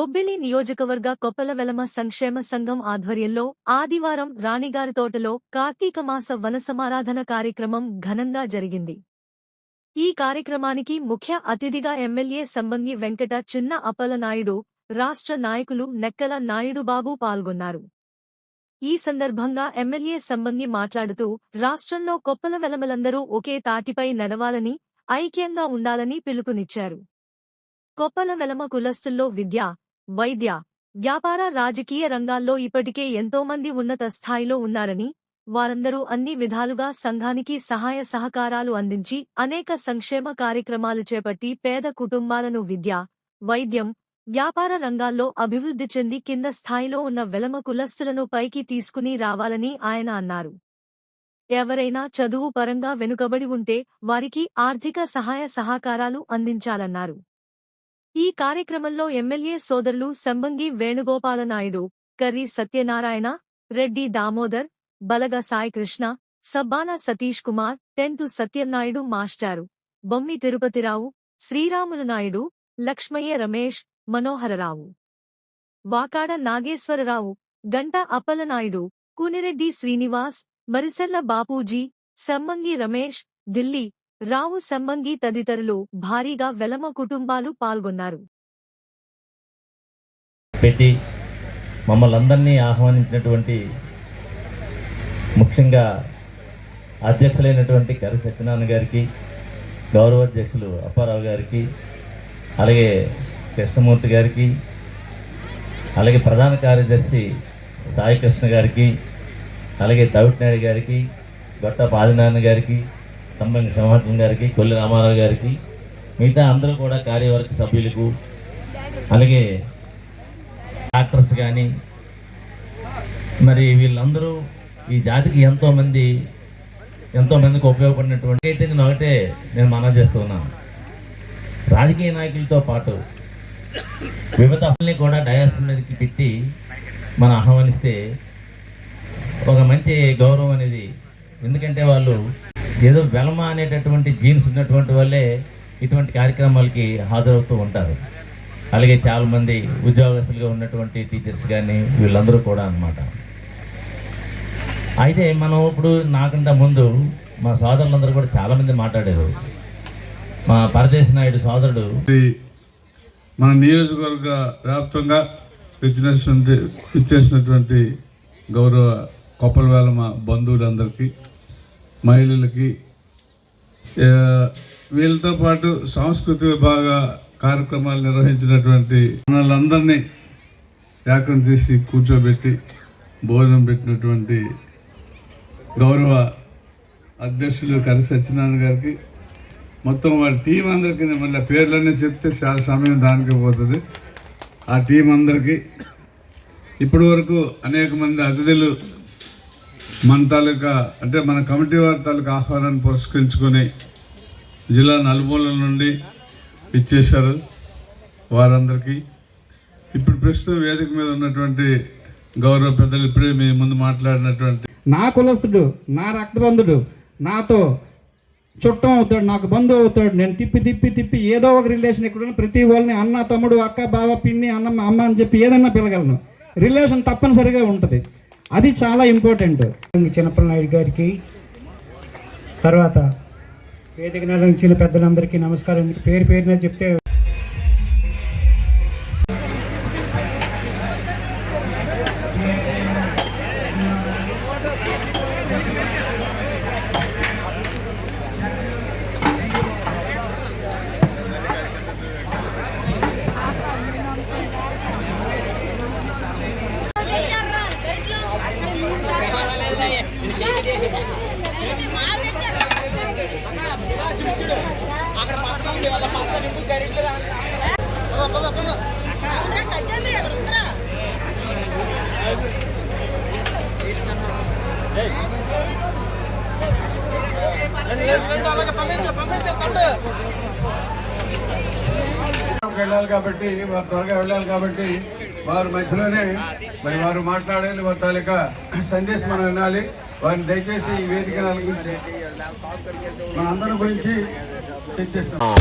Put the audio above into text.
బొబ్బిలి నియోజకవర్గ కొప్పలవెలమ సంక్షేమ సంఘం ఆధ్వర్యంలో ఆదివారం రాణిగారి తోటలో కార్తీక మాస వనసమారాధన కార్యక్రమం ఘనంగా జరిగింది. ఈ కార్యక్రమానికి ముఖ్య అతిథిగా ఎమ్మెల్యే సంబంగి వెంకట చిన్న అప్పలనాయుడు రాష్ట్ర నాయకులు నెక్కల నాయుడుబాబు పాల్గొన్నారు. ఈ సందర్భంగా ఎమ్మెల్యే సంబంగి మాట్లాడుతూ రాష్ట్రంలో కొప్పల వెలమలందరూ ఒకే తాటిపై నడవాలని ఐక్యంగా ఉండాలని పిలుపునిచ్చారు. కొప్పల వెలమ కులస్తుల్లో విద్య వైద్య వ్యాపార రాజకీయ రంగాల్లో ఇప్పటికే ఎంతోమంది ఉన్నత స్థాయిలో ఉన్నారని వారందరూ అన్ని విధాలుగా సంఘానికి సహాయ సహకారాలు అందించి అనేక సంక్షేమ కార్యక్రమాలు చేపట్టి పేద కుటుంబాలను విద్య వైద్యం వ్యాపార రంగాల్లో అభివృద్ధి చెంది కింద స్థాయిలో ఉన్న వెలమ కులస్తులను పైకి తీసుకుని రావాలని ఆయన అన్నారు. ఎవరైనా చదువు పరంగా వెనుకబడి ఉంటే వారికి ఆర్థిక సహాయ సహకారాలు అందించాలన్నారు. ఈ కార్యక్రమంలో ఎమ్మెల్యే సోదరులు సంబంగి వేణుగోపాలనాయుడు కర్రీ సత్యనారాయణ రెడ్డి దామోదర్ బలగ సాయికృష్ణ సబ్బాన సతీష్ కుమార్ టెంటు సత్యనాయుడు మాస్టారు బొమ్మి తిరుపతిరావు శ్రీరాములు నాయుడు లక్ష్మయ్య రమేష్ మనోహరరావు. వాకాడ నాగేశ్వరరావు గంట అప్పలనాయుడు కూనిరెడ్డి శ్రీనివాస్ మరిసెల్ల బాపూజీ సమ్మంగి రమేష్ ఢిల్లీ రావు సంబంగి తదితరులు భారీగా వెలమ కుటుంబాలు పాల్గొన్నారు. పెట్టి మమ్మల్ని అందరినీ ఆహ్వానించినటువంటి ముఖ్యంగా అధ్యక్షులైనటువంటి కరి సత్యనారాయణ గారికి గౌరవ అధ్యక్షులు అప్పారావు గారికి అలాగే కృష్ణమూర్తి గారికి అలాగే ప్రధాన కార్యదర్శి సాయి కృష్ణ గారికి అలాగే తవిటినాయుడు గారికి గొట్ట పాదినారాయణ గారికి సంబంధి సింహాటం గారికి కొల్లి రామారావు గారికి మిగతా అందరూ కూడా కార్యవర్గ సభ్యులకు అలాగే డాక్టర్స్ కానీ మరి వీళ్ళందరూ ఈ జాతికి ఎంతోమంది ఎంతోమందికి ఉపయోగపడినటువంటి అయితే నేను ఒకటే నేను మనం చేస్తున్నాను రాజకీయ నాయకులతో పాటు వివిధ కూడా డయాస్ మీదకి పెట్టి మనం ఆహ్వానిస్తే ఒక మంచి గౌరవం అనేది ఎందుకంటే వాళ్ళు ఏదో వెలమ అనేటటువంటి జీన్స్ ఉన్నటువంటి వాళ్ళే ఇటువంటి కార్యక్రమాలకి హాజరవుతూ ఉంటారు. అలాగే చాలామంది ఉద్యోగస్తులుగా ఉన్నటువంటి టీచర్స్ కానీ వీళ్ళందరూ కూడా అనమాట అయితే మనం ఇప్పుడు నాకంటే ముందు మా సోదరులందరూ కూడా చాలామంది మాట్లాడారు. మా పరదేశ్ నాయుడు సోదరుడు మన నియోజకవర్గ వ్యాప్తంగా ఇచ్చినటువంటి ఇచ్చేసినటువంటి గౌరవ కొప్పలవేల మా బంధువులందరికీ మహిళలకి వీళ్ళతో పాటు సాంస్కృతిక విభాగ కార్యక్రమాలు నిర్వహించినటువంటి మనలందరినీ ఏకం చేసి కూర్చోబెట్టి భోజనం పెట్టినటువంటి గౌరవ అధ్యక్షులు కరి సత్యనారాయణ గారికి మొత్తం వాళ్ళ టీం అందరికీ మళ్ళీ పేర్లన్నీ చెప్తే చాలా సమయం దానికి పోతుంది. ఆ టీం అందరికీ ఇప్పటి వరకు అనేక మంది అతిథులు మన తాలూకా అంటే మన కమిటీ వారి తాలూకా ఆహ్వానాన్ని పురస్కరించుకొని జిల్లా నలుమూలల నుండి ఇచ్చేశారు వారందరికీ. ఇప్పుడు ప్రస్తుతం వేదిక మీద ఉన్నటువంటి గౌరవ పెద్దలు ఇప్పుడే మీ ముందు మాట్లాడినటువంటి నా కులస్తుడు నా రక్తబంధుడు నాతో చుట్టం అవుతాడు నాకు బంధువు అవుతాడు. నేను తిప్పి తిప్పి తిప్పి ఏదో ఒక రిలేషన్ ఇక్కడ ప్రతి వాళ్ళని అన్న తమ్ముడు అక్క బావ పిన్ని అన్న అమ్మ అని చెప్పి ఏదన్నా పిలగలను. రిలేషన్ తప్పనిసరిగా ఉంటుంది. అది చాలా ఇంపార్టెంట్ చిన్నప్పల నాయుడు గారికి తర్వాత వేదిక నిర్వహించిన పెద్దలందరికీ నమస్కారం. పేరు పేరున చెప్తే వెళ్ళాలి కాబట్టి వారు త్వరగా వెళ్ళాలి కాబట్టి వారు మధ్యలోనే మరి వారు మాట్లాడాలి వారి తాలూకా సందేశం మనం వినాలి. వారిని దయచేసి ఈ వేదిక గురించి మన అందరి గురించి చర్చిస్తాం